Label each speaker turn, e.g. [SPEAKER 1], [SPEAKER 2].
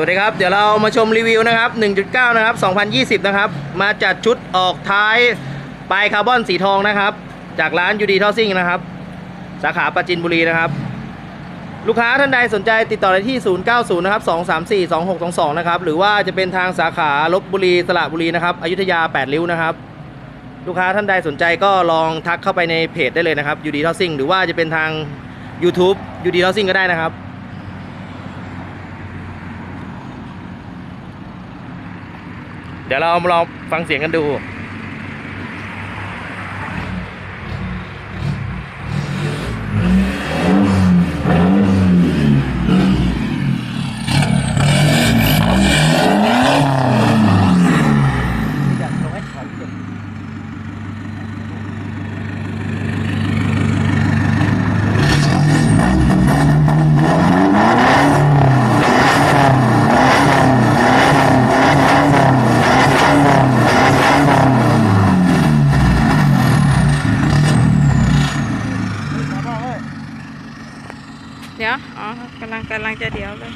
[SPEAKER 1] วัสดีครับ เดี๋ยวเรามาชมรีวิวนะครับ 1.9 นะครับ 2020 นะครับ มาจัดชุดออกท้ายปลายคาร์บอนสีทองนะครับ จากร้านยูดีทอซิ่งนะครับ สาขาปราจินบุรีนะครับ ลูกค้าท่านใดสนใจติดต่อได้ที่ 090 นะครับ 234 2622 นะครับ หรือว่าจะเป็นทางสาขาลบบุรีสระบุรีนะครับ อยุธยา 8 ริ้วนะครับ ลูกค้าท่านใดสนใจก็ลองทักเข้าไปในเพจได้เลยนะครับยูดีทอซิ่งหรือว่าจะเป็นทาง YouTube ยูดีทอซิ่งก็ได้นะครับ เดี๋ยวเรามาลองฟังเสียงกันดู
[SPEAKER 2] เดี๋ยว อ๋อกำลังกำลังจะเดี๋ยวเลย